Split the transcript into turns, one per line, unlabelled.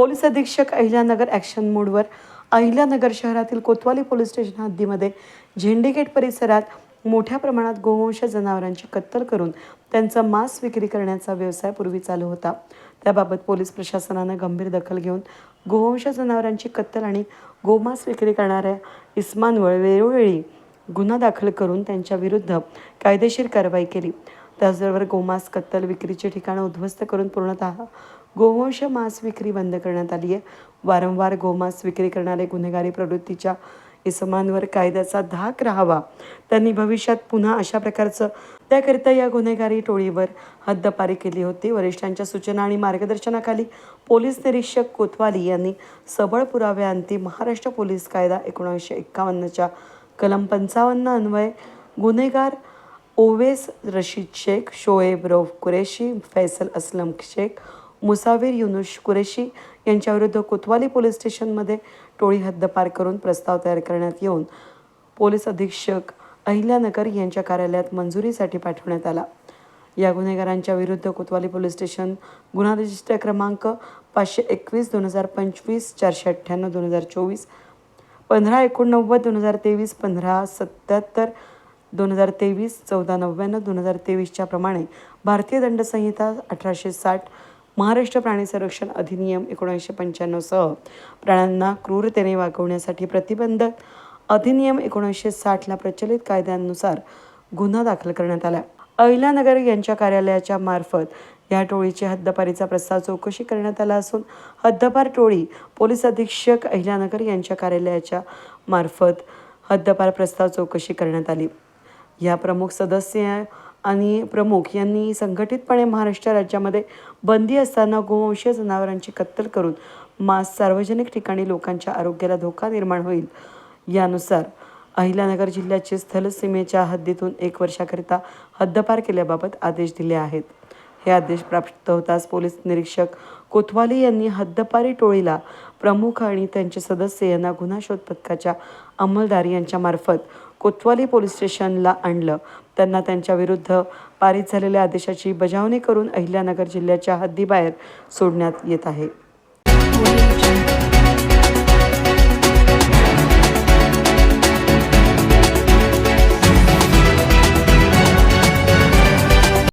Police अधीक्षक Ahilyanagar action मोडवर अहिल्यानगर शहरातील कोतवाली पोलीस स्टेशन हद्दीमध्ये झेंडेगेट परिसरात मोठ्या प्रमाणात गोवंश जनावरांची कत्तल करून त्यांचा मांस विक्री करण्याचा व्यवसाय पूर्वी चालू होता. त्याबाबत पोलीस प्रशासनानं गंभीर दखल घेऊन गोवंश जनावरांची कत्तल आणि गोमांस विक्री करणाऱ्या इस्मानवर वेळोवेळी गुन्हा दाखल करून त्यांच्या विरुद्ध कायदेशीर कारवाई केली. त्याचबरोबर गोमांस कत्तल विक्रीचे ठिकाणं उद्ध्वस्त करून पूर्णतः गोवंश मांस विक्री बंद करण्यात आली आहे. वारंवार गोमांस विक्री करणारे गुन्हेगारी प्रवृत्तीच्या इसमांवर कायद्याचा धाक राहावा. त्यांनी भविष्यात पुन्हा अशा प्रकारचं त्याकरिता या गुन्हेगारी टोळीवर हद्दपारी केली होती. वरिष्ठांच्या सूचना आणि मार्गदर्शनाखाली पोलीस निरीक्षक कोतवाली यांनी सबळ पुराव्याअंती महाराष्ट्र पोलीस कायदा एकोणीसशे एक्कावन्नच्या कलम पंचावन्न अन्वये गुन्हेगार ओवेस रशीद शेख शोएब रौफ कुरेशी फैसल असलम शेख मुसावीर युनुश कुरेशी यांच्याविरुद्ध कोतवाली पोलीस स्टेशनमध्ये टोळी हद्दपार करून प्रस्ताव तयार करण्यात येऊन पोलीस अधीक्षक अहिल्यानगर यांच्या कार्यालयात मंजुरीसाठी पाठवण्यात आला. या गुन्हेगारांच्या विरुद्ध कोतवाली पोलीस स्टेशन गुन्हा रजिस्टर क्रमांक पाचशे एकवीस दोन हजार पंचवीस चारशे अठ्ठ्याण्णव दोन हजार चोवीस पंधरा एकोणनव्वद दोन हजार तेवीस पंधरा सत्याहत्तर दोन हजार तेवीस चौदा नव्याण्णव दोन हजार तेवीसच्या प्रमाणे भारतीय दंडसंहिता अठराशे साठ महाराष्ट्र प्राणी संरक्षण अधिनियम एकोणीसशे पंच्याण्णवसह प्राण्यांना क्रूरतेने वागवण्यासाठी प्रतिबंध अधिनियम एकोणीसशे साठला प्रचलित कायद्यानुसार गुन्हा दाखल करण्यात आला. अहिल्यानगर यांच्या कार्यालयाच्या मार्फत या टोळीची हद्दपारीचा प्रस्ताव चौकशी करण्यात आला असून हद्दपार टोळी पोलीस अधीक्षक अहिल्यानगर यांच्या कार्यालयाच्या मार्फत हद्दपार प्रस्ताव चौकशी करण्यात आली. ह्या प्रमुख सदस्य आणि प्रमुख यांनी संघटितपणे महाराष्ट्र राज्यामध्ये बंदी असताना गोवंशीय जनावरांची कत्तल करून मांस सार्वजनिक ठिकाणी लोकांच्या आरोग्याला धोका निर्माण होईल. यानुसार अहिल्यानगर जिल्ह्याचे स्थलसीमेच्या हद्दीतून एक वर्षाकरिता हद्दपार केल्याबाबत आदेश दिले आहेत. हे आदेश प्राप्त होताच पोलीस निरीक्षक कोतवाली यांनी हद्दपारी टोळीला प्रमुख आणि त्यांचे सदस्य यांना गुन्हा शोध पथकाच्या अंमलदार यांच्यामार्फत कोतवाली पोलीस स्टेशनला आणलं. त्यांना त्यांच्या विरुद्ध पारित झालेल्या आदेशाची बजावणी करून अहिल्यानगर जिल्ह्याच्या हद्दीबाहेर सोडण्यात येत आहे.